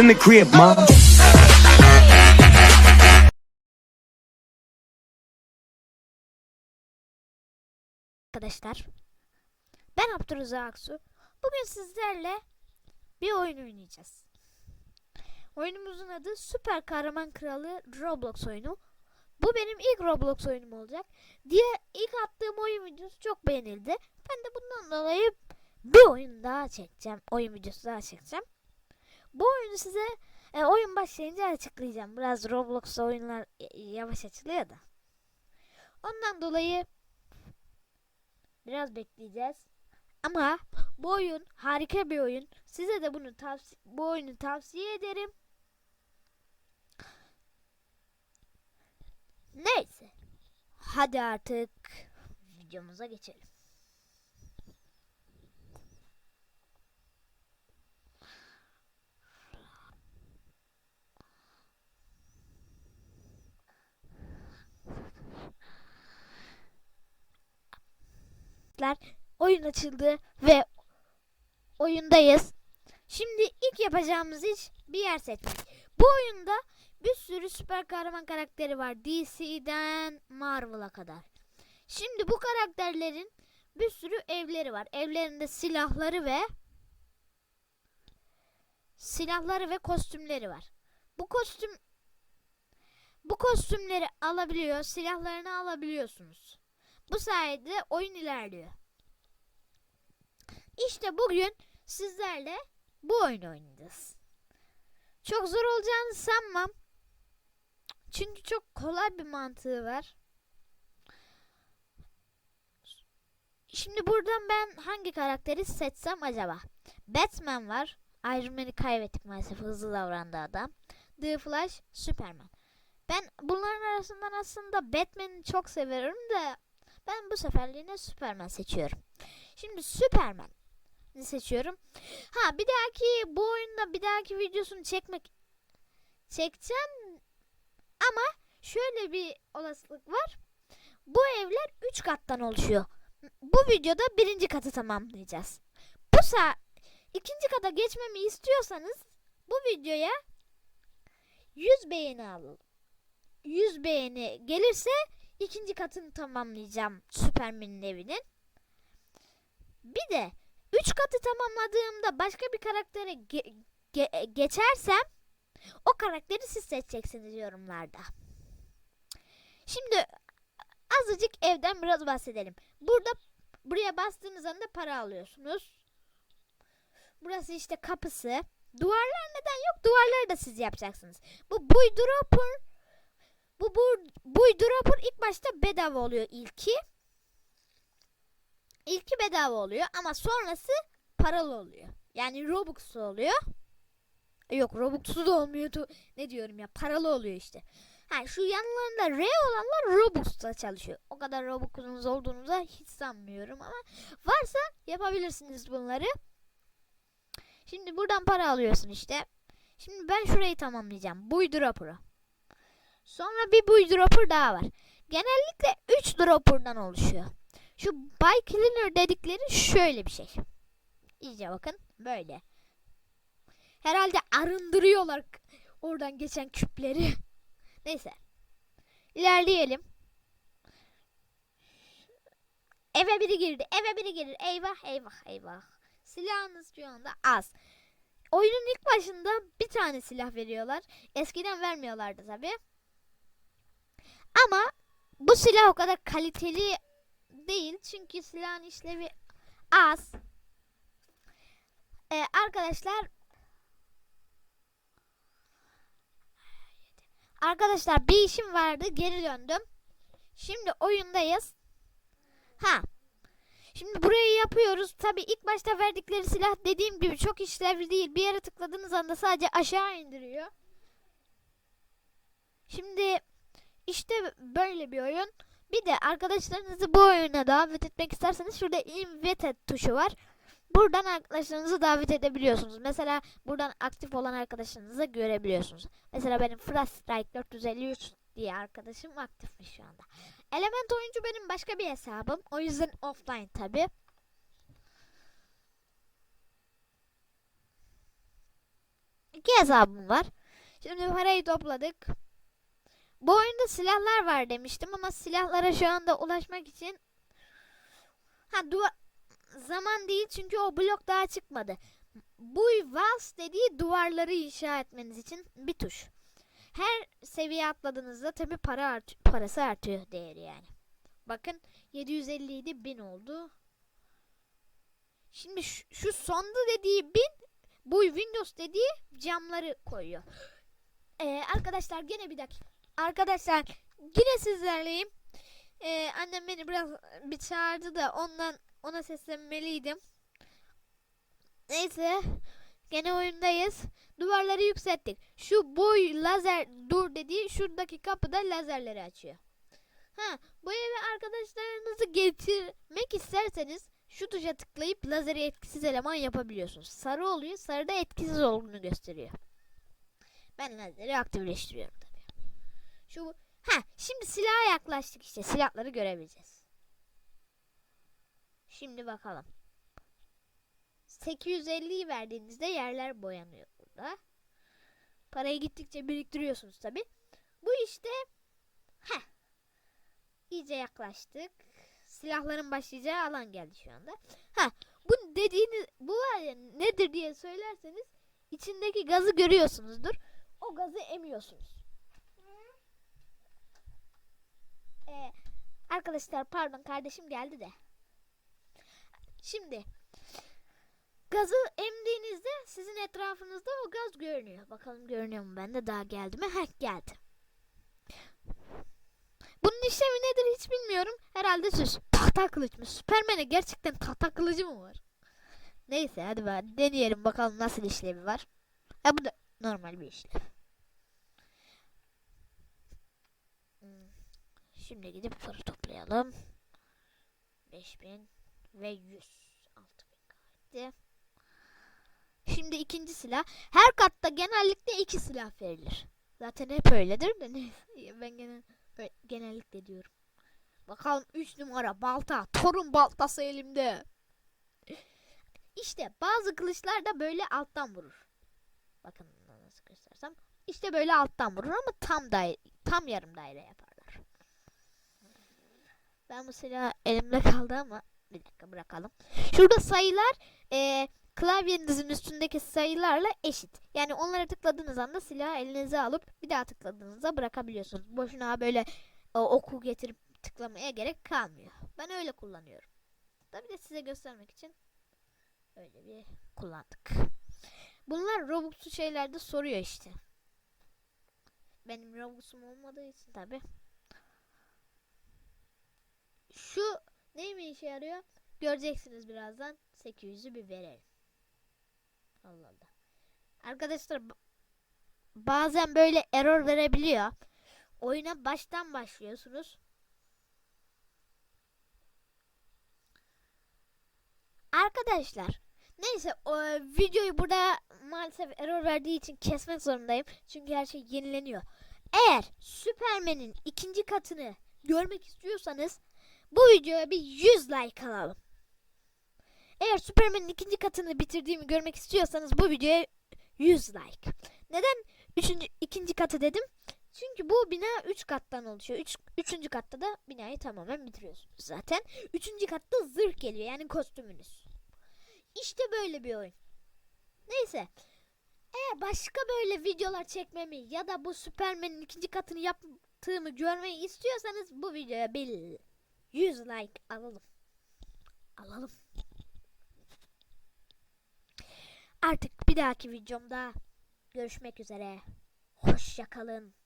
in the crib, mom. arkadaşlar. Ben Abdurrahman Aksu. Bugün sizlerle bir oyun oynayacağız. Oyunumuzun adı Süper Kahraman Kralı Roblox oyunu. Bu benim ilk Roblox oyunum olacak. Diye ilk attığım oyun videosu çok beğenildi. Ben de bundan dolayı bir oyun daha çekeceğim. Oyun videosu daha çekeceğim. Bu oyunu size e, oyun başlayınca açıklayacağım. Biraz Roblox oyunlar yavaş açılıyor da. Ondan dolayı Biraz bekleyeceğiz. Ama bu oyun harika bir oyun. Size de bunu tavsiye bu oyunu tavsiye ederim. Neyse. Hadi artık videomuza geçelim. Arkadaşlar oyun açıldı ve oyundayız. Şimdi ilk yapacağımız iş bir yer seçmek. Bu oyunda bir sürü süper kahraman karakteri var. DC'den Marvel'a kadar. Şimdi bu karakterlerin bir sürü evleri var. Evlerinde silahları ve silahları ve kostümleri var. Bu kostüm bu kostümleri alabiliyor, silahlarını alabiliyorsunuz. Bu sayede oyun ilerliyor. İşte bugün sizlerle bu oyunu oynayacağız. Çok zor olacağını sanmam. Çünkü çok kolay bir mantığı var. Şimdi buradan ben hangi karakteri seçsem acaba? Batman var. Iron Man'i kaybettik maalesef hızlı davrandı adam. The Flash, Superman. Ben bunların arasından aslında Batman'i çok severim de ben bu seferliğine Superman seçiyorum. Şimdi Superman seçiyorum. Ha bir dahaki bu oyunda bir dahaki videosunu çekmek çekeceğim ama şöyle bir olasılık var. Bu evler 3 kattan oluşuyor. Bu videoda birinci katı tamamlayacağız. Bu sa ikinci kata geçmemi istiyorsanız bu videoya 100 beğeni alalım. 100 beğeni gelirse ikinci katını tamamlayacağım Süpermen'in evinin. Bir de 3 katı tamamladığımda başka bir karaktere ge- ge- geçersem o karakteri siz seçeceksiniz yorumlarda. Şimdi azıcık evden biraz bahsedelim. Burada buraya bastığınız anda para alıyorsunuz. Burası işte kapısı. Duvarlar neden yok? Duvarları da siz yapacaksınız. Bu buydropper bu bu buydropper ilk başta bedava oluyor ilki. İlki bedava oluyor ama sonrası paralı oluyor. Yani Robux'lu oluyor. Yok Robux'lu da olmuyordu. Ne diyorum ya paralı oluyor işte. Ha şu yanlarında R olanlar Robux'ta çalışıyor. O kadar Robux'unuz olduğunuza hiç sanmıyorum ama varsa yapabilirsiniz bunları. Şimdi buradan para alıyorsun işte. Şimdi ben şurayı tamamlayacağım. Buydropper'ı. Sonra bir buy dropper daha var. Genellikle 3 dropper'dan oluşuyor. Şu buy cleaner dedikleri şöyle bir şey. İyice bakın böyle. Herhalde arındırıyorlar oradan geçen küpleri. Neyse. İlerleyelim. Eve biri girdi. Eve biri girir. Eyvah eyvah eyvah. Silahınız şu anda az. Oyunun ilk başında bir tane silah veriyorlar. Eskiden vermiyorlardı tabi. Ama bu silah o kadar kaliteli değil. Çünkü silahın işlevi az. Ee, arkadaşlar Arkadaşlar bir işim vardı. Geri döndüm. Şimdi oyundayız. Ha. Şimdi burayı yapıyoruz. Tabi ilk başta verdikleri silah dediğim gibi çok işlevli değil. Bir yere tıkladığınız anda sadece aşağı indiriyor. Şimdi işte böyle bir oyun. Bir de arkadaşlarınızı bu oyuna davet etmek isterseniz şurada invite tuşu var. Buradan arkadaşlarınızı davet edebiliyorsunuz. Mesela buradan aktif olan arkadaşlarınızı görebiliyorsunuz. Mesela benim Froststrike 453 diye arkadaşım aktifmiş şu anda. Element oyuncu benim başka bir hesabım. O yüzden offline tabi. İki hesabım var. Şimdi parayı topladık. Bu oyunda silahlar var demiştim ama silahlara şu anda ulaşmak için ha duvar zaman değil çünkü o blok daha çıkmadı. Bu vals dediği duvarları inşa etmeniz için bir tuş. Her seviye atladığınızda tabi para art parası artıyor değeri yani. Bakın 750 idi 1000 oldu. Şimdi şu, şu sonda dediği 1000 bu Windows dediği camları koyuyor. Ee, arkadaşlar gene bir dakika. Arkadaşlar yine sizlerleyim. Ee, annem beni biraz bir çağırdı da ondan ona seslenmeliydim. Neyse gene oyundayız. Duvarları yükselttik. Şu boy lazer dur dediği şuradaki kapıda lazerleri açıyor. Ha, bu eve arkadaşlarınızı getirmek isterseniz şu tuşa tıklayıp lazeri etkisiz eleman yapabiliyorsunuz. Sarı oluyor, sarıda etkisiz olduğunu gösteriyor. Ben lazeri aktifleştiriyorum tabii. Şu ha, şimdi silaha yaklaştık işte. Silahları görebileceğiz. Şimdi bakalım. 850'yi verdiğinizde yerler boyanıyor burada. Parayı gittikçe biriktiriyorsunuz tabi. Bu işte heh, iyice yaklaştık. Silahların başlayacağı alan geldi şu anda. Ha, bu dediğiniz bu var ya nedir diye söylerseniz içindeki gazı görüyorsunuzdur. O gazı emiyorsunuz. Ee, arkadaşlar pardon kardeşim geldi de. Şimdi gazı emdiğinizde sizin etrafınızda o gaz görünüyor. Bakalım görünüyor mu bende daha geldi mi? Heh geldi. Bunun işlemi nedir hiç bilmiyorum. Herhalde süs. Tahta kılıç mı? Süpermen'e gerçekten tahta kılıcı mı var? Neyse hadi ben deneyelim bakalım nasıl işlevi var. Ha bu da normal bir işlev. Şimdi gidip para toplayalım. 5000 ve 100. 6000 kaydı. Şimdi ikinci silah. Her katta genellikle iki silah verilir. Zaten hep öyledir de neyse ben genel, genellikle diyorum. Bakalım 3 numara balta. Torun baltası elimde. İşte bazı kılıçlar da böyle alttan vurur. Bakın nasıl göstersem. İşte böyle alttan vurur ama tam daire, tam yarım daire yaparlar. Ben bu silah elimde kaldı ama bir dakika bırakalım. Şurada sayılar eee klavyenizin üstündeki sayılarla eşit. Yani onlara tıkladığınız anda silahı elinize alıp bir daha tıkladığınızda bırakabiliyorsunuz. Boşuna böyle e, oku getirip tıklamaya gerek kalmıyor. Ben öyle kullanıyorum. Tabi de size göstermek için öyle bir kullandık. Bunlar Robux'lu şeylerde soruyor işte. Benim Robux'um olmadığı için tabi. Şu ne mi işe yarıyor? Göreceksiniz birazdan. 800'ü bir verelim. Allah Allah. Arkadaşlar bazen böyle error verebiliyor. Oyuna baştan başlıyorsunuz. Arkadaşlar neyse o, videoyu burada maalesef error verdiği için kesmek zorundayım. Çünkü her şey yenileniyor. Eğer Superman'in ikinci katını görmek istiyorsanız bu videoya bir 100 like alalım. Eğer Superman'in ikinci katını bitirdiğimi görmek istiyorsanız bu videoya 100 like. Neden üçüncü, ikinci katı dedim? Çünkü bu bina 3 kattan oluşuyor. Üç, üçüncü katta da binayı tamamen bitiriyorsunuz zaten. Üçüncü katta zırh geliyor yani kostümünüz. İşte böyle bir oyun. Neyse. Eğer başka böyle videolar çekmemi ya da bu Superman'in ikinci katını yaptığımı görmeyi istiyorsanız bu videoya bir 100 like alalım. Alalım. Artık bir dahaki videomda görüşmek üzere. Hoşça kalın.